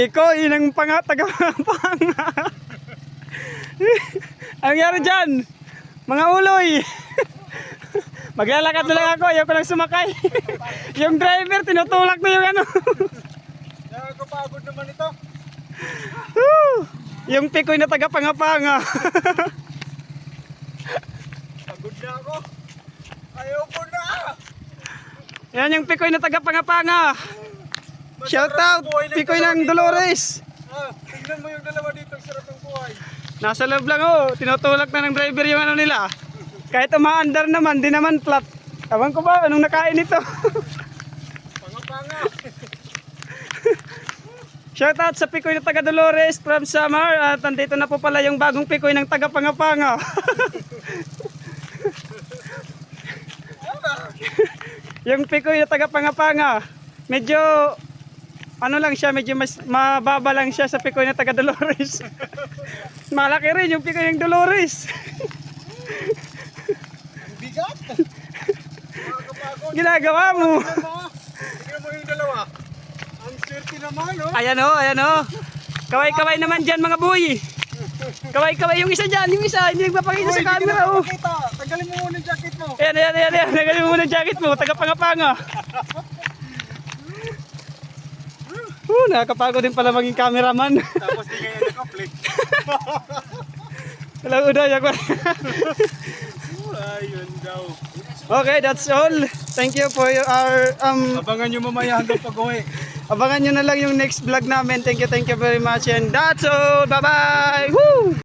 Piko, inang panga, taga panga. Ang nangyari dyan? Mga uloy. Maglalakad na lang ako, ayoko lang sumakay. yung driver, tinutulak na yung ano. Nakakapagod naman ito. Yung pikoy na taga panga-panga. Pagod na ako. Ayoko na. Yan yung pikoy na taga panga-panga. Shout out, pikoy ng Dolores. Ah, tingnan mo yung dalawa dito, sarap ng buhay. Nasa loob lang oh, tinutulak na ng driver yung ano nila. Kahit umaandar naman, di naman flat. Ewan ko ba, anong nakain ito? Panga-panga. Shoutout sa Pikoy na taga Dolores from Samar at andito na po pala yung bagong Pikoy ng taga Pangapanga. yung Pikoy na taga Pangapanga, medyo ano lang siya, medyo mas mababa lang siya sa Pikoy na taga Dolores. Malaki rin yung Pikoy ng Dolores. Bigat. Ginagawa mo. Tingnan mo. Yung dalawa. Ang swerte naman, oh. Ayan o, ayan o. Kaway-kaway naman dyan mga boy. Kaway-kaway yung isa dyan, yung isa, hindi nagpapakita sa camera oh. Tanggalin mo muna yung jacket mo. Ayan, ayan, ayan, ayan. Nagalin mo muna yung jacket mo. Taga-pangapanga. Uh, nakakapagod din pala maging cameraman. Tapos di kaya naka-flex. Walang uday ako. Ayun daw. okay, that's all. Thank you for your, our, um, Abangan nyo mamaya hanggang pag-uwi. abangan nyo na lang yung next vlog namin. Thank you, thank you very much. And that's all. Bye-bye. Woo!